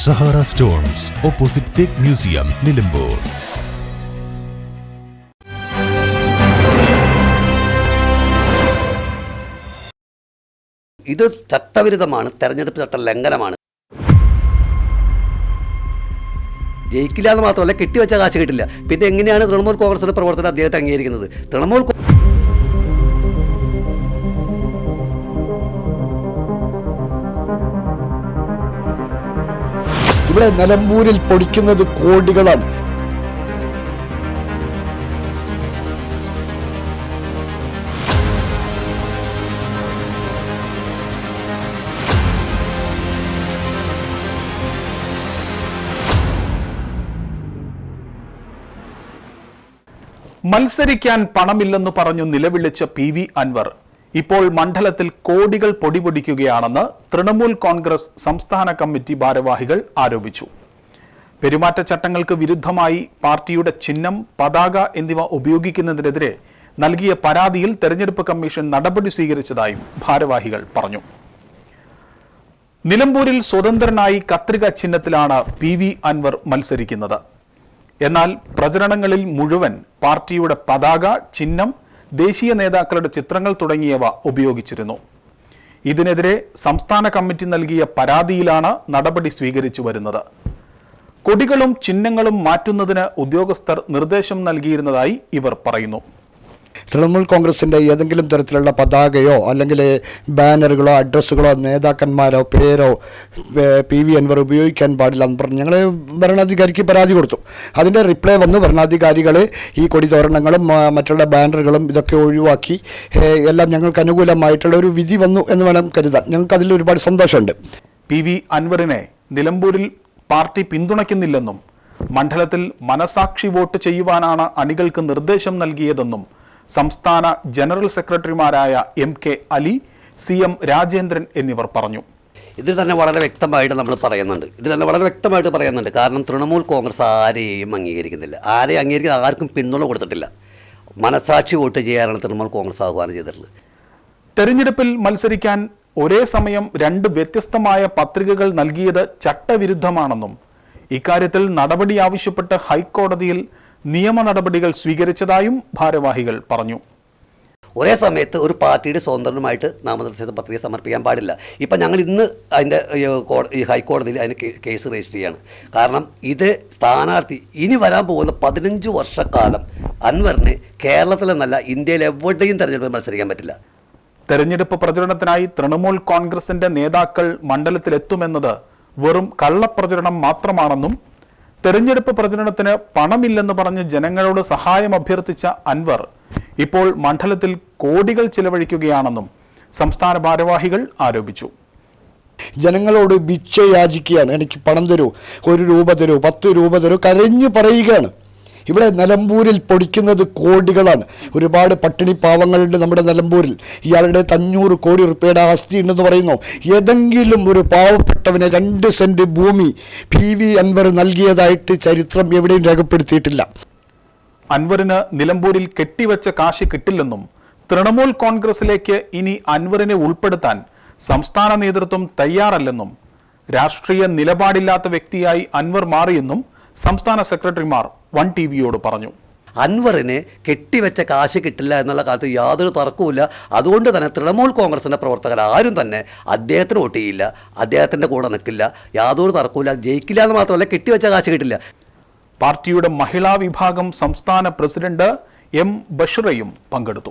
Sahara stones opposite തേക്ക് museum Nilambur. ഇത് ചട്ടവിരുദ്ധമാണ് തെരഞ്ഞെടുപ്പ് ചട്ട ലംഘനമാണ്. ജയിക്കില്ല എന്ന് മാത്രമല്ല കെട്ടിവെച്ച കാശ് കിട്ടില്ല. പിന്നെ എങ്ങനെയാണ് തൃണമൂൽ കോൺഗ്രസിന്റെ പ്രവർത്തനം അദ്ദേഹത്തെ അംഗീകരിക്കുന്നത്? തൃണമൂൽ ഇവിടെ നിലമ്പൂരിൽ പൊടിക്കുന്നത് കോടികളാണ്. മത്സരിക്കാൻ പണമില്ലെന്ന് പറഞ്ഞു നിലവിളിച്ച പി വി അൻവർ. ഇപ്പോൾ മണ്ഡലത്തിൽ കോടികൾ പൊടിപൊടിക്കുകയാണെന്ന് തൃണമൂൽ കോൺഗ്രസ് സംസ്ഥാന കമ്മിറ്റി ഭാരവാഹികൾ ആരോപിച്ചു. പെരുമാറ്റച്ചട്ടങ്ങൾക്ക് വിരുദ്ധമായി പാർട്ടിയുടെ ചിഹ്നം പതാക എന്നിവ ഉപയോഗിക്കുന്നതിനെതിരെ നൽകിയ പരാതിയിൽ തെരഞ്ഞെടുപ്പ് കമ്മീഷൻ നടപടി സ്വീകരിച്ചതായും ഭാരവാഹികൾ പറഞ്ഞു. നിലമ്പൂരിൽ സ്വതന്ത്രനായി കത്രിക ചിഹ്നത്തിലാണ് പി വി അൻവർ മത്സരിക്കുന്നത്. എന്നാൽ പ്രചരണങ്ങളിൽ മുഴുവൻ പാർട്ടിയുടെ പതാക ചിഹ്നം ദേശീയ നേതാക്കളുടെ ചിത്രങ്ങൾ തുടങ്ങിയവ ഉപയോഗിച്ചിരുന്നു. ഇതിനെതിരെ സംസ്ഥാന കമ്മിറ്റി നൽകിയ പരാതിയിലാണ് നടപടി സ്വീകരിച്ചു വരുന്നത്. കൊടികളും ചിഹ്നങ്ങളും മാറ്റുന്നതിന് ഉദ്യോഗസ്ഥർ നിർദ്ദേശം നൽകിയിരുന്നതായി ഇവർ പറയുന്നു. തൃണമൂൽ കോൺഗ്രസിന്റെ ഏതെങ്കിലും തരത്തിലുള്ള പതാകയോ അല്ലെങ്കിൽ ബാനറുകളോ അഡ്രസ്സുകളോ നേതാക്കന്മാരോ പേരോ പി വി അൻവർ ഉപയോഗിക്കാൻ പാടില്ല എന്ന് പറഞ്ഞ് ഞങ്ങൾ ഭരണാധികാരിക്ക് പരാതി കൊടുത്തു. അതിന്റെ റിപ്ലൈ വന്നു. ഭരണാധികാരികൾ ഈ കൊടി തോരണങ്ങളും മറ്റുള്ള ബാനറുകളും ഇതൊക്കെ ഒഴിവാക്കി എല്ലാം ഞങ്ങൾക്ക് അനുകൂലമായിട്ടുള്ള ഒരു വിധി വന്നു എന്ന് വേണം കരുതാൻ. ഞങ്ങൾക്ക് അതിൽ ഒരുപാട് സന്തോഷമുണ്ട്. പി വി അൻവറിനെ നിലമ്പൂരിൽ പാർട്ടി പിന്തുണയ്ക്കുന്നില്ലെന്നും മണ്ഡലത്തിൽ മനസാക്ഷി വോട്ട് ചെയ്യുവാനാണ് അണികൾക്ക് നിർദ്ദേശം നൽകിയതെന്നും സംസ്ഥാന ജനറൽ സെക്രട്ടറിമാരായ M K Ali C M Rajendran എന്നിവർ പറഞ്ഞു. ഇതിൽ തന്നെ വളരെ വ്യക്തമായിട്ട് നമ്മൾ പറയുന്നുണ്ട്. ഇതിൽ തന്നെ വളരെ വ്യക്തമായിട്ട് പറയുന്നുണ്ട്. കാരണം തൃണമൂൽ കോൺഗ്രസ് ആരെയും അംഗീകരിക്കുന്നില്ല. ആരെയും അംഗീകരിക്കുന്ന ആർക്കും പിന്തുണ കൊടുത്തിട്ടില്ല. മനസാക്ഷി വോട്ട് ചെയ്യാനാണ് തൃണമൂൽ കോൺഗ്രസ് ആഹ്വാനം ചെയ്തിട്ടുള്ളത്. തെരഞ്ഞെടുപ്പിൽ മത്സരിക്കാൻ ഒരേ സമയം രണ്ട് വ്യത്യസ്തമായ പത്രികകൾ നൽകിയത് ചട്ടവിരുദ്ധമാണെന്നും ഇക്കാര്യത്തിൽ നടപടി ആവശ്യപ്പെട്ട് ഹൈക്കോടതിയിൽ നിയമ നടപടികൾ സ്വീകരിച്ചതായും ഭാരവാഹികൾ പറഞ്ഞു. ഒരേ സമയത്ത് ഒരു പാർട്ടിയുടെ സ്വതന്ത്രമായിട്ട് നാമനിർദ്ദേശ പത്രിക സമർപ്പിക്കാൻ പാടില്ല. ഇപ്പം ഞങ്ങൾ ഇന്ന് അതിന്റെ ഹൈക്കോടതിയിൽ അതിന് കേസ് രജിസ്റ്റർ ചെയ്യാണ്. കാരണം ഇത് സ്ഥാനാർത്ഥി ഇനി വരാൻ പോകുന്ന പതിനഞ്ച് വർഷക്കാലം അൻവറിന് കേരളത്തിലെന്നല്ല ഇന്ത്യയിൽ എവിടെയും തെരഞ്ഞെടുപ്പ് മത്സരിക്കാൻ പറ്റില്ല. തെരഞ്ഞെടുപ്പ് പ്രചരണത്തിനായി തൃണമൂൽ കോൺഗ്രസിന്റെ നേതാക്കൾ മണ്ഡലത്തിലെത്തുമെന്നത് വെറും കള്ളപ്രചരണം മാത്രമാണെന്നും തെരഞ്ഞെടുപ്പ് പ്രചരണത്തിന് പണമില്ലെന്ന് പറഞ്ഞ് ജനങ്ങളോട് സഹായം അഭ്യർത്ഥിച്ച അൻവർ ഇപ്പോൾ മണ്ഡലത്തിൽ കോടികൾ ചിലവഴിക്കുകയാണെന്നും സംസ്ഥാന ഭാരവാഹികൾ ആരോപിച്ചു. ജനങ്ങളോട് ഭിക്ഷ യാചിക്കുകയാണ് എനിക്ക് പണം തരൂ ഒരു രൂപ തരൂ പത്ത് രൂപ തരൂ കരഞ്ഞു പറയുകയാണ്. ഇവിടെ നിലമ്പൂരിൽ പൊടിക്കുന്നത് കോടികളാണ്. ഒരുപാട് പട്ടിണി പാവങ്ങളുണ്ട് നമ്മുടെ നിലമ്പൂരിൽ. ഇയാളുടെ അഞ്ഞൂറ് കോടി റുപ്യയുടെ ആസ്തി ഉണ്ടെന്ന് പറയുന്നു. ഏതെങ്കിലും ഒരു പാവപ്പെട്ടവന് രണ്ട് സെന്റ് ഭൂമി പി വി അൻവർ നൽകിയതായിട്ട് ചരിത്രം എവിടെയും രേഖപ്പെടുത്തിയിട്ടില്ല. അൻവറിന് നിലമ്പൂരിൽ കെട്ടിവെച്ച കാശ് കിട്ടില്ലെന്നും തൃണമൂൽ കോൺഗ്രസിലേക്ക് ഇനി അൻവറിനെ ഉൾപ്പെടുത്താൻ സംസ്ഥാന നേതൃത്വം തയ്യാറല്ലെന്നും രാഷ്ട്രീയ നിലപാടില്ലാത്ത വ്യക്തിയായി അൻവർ മാറിയെന്നും സംസ്ഥാന സെക്രട്ടറിമാർ വൺ ടി വിയോട് പറഞ്ഞു. അൻവറിന് കെട്ടിവെച്ച കാശ് കിട്ടില്ല എന്നുള്ള കാലത്ത് യാതൊരു തർക്കവുമില്ല. അതുകൊണ്ട് തന്നെ തൃണമൂൽ കോൺഗ്രസിന്റെ പ്രവർത്തകർ ആരും തന്നെ അദ്ദേഹത്തിന് വോട്ട് ചെയ്യില്ല. അദ്ദേഹത്തിന്റെ കൂടെ നിൽക്കില്ല. യാതൊരു തർക്കവുമില്ല. ജയിക്കില്ല എന്ന് മാത്രമല്ല കെട്ടിവെച്ച കാശ് കിട്ടില്ല. പാർട്ടിയുടെ മഹിളാ വിഭാഗം സംസ്ഥാന പ്രസിഡന്റ് എം ബഷറയും പങ്കെടുത്തു.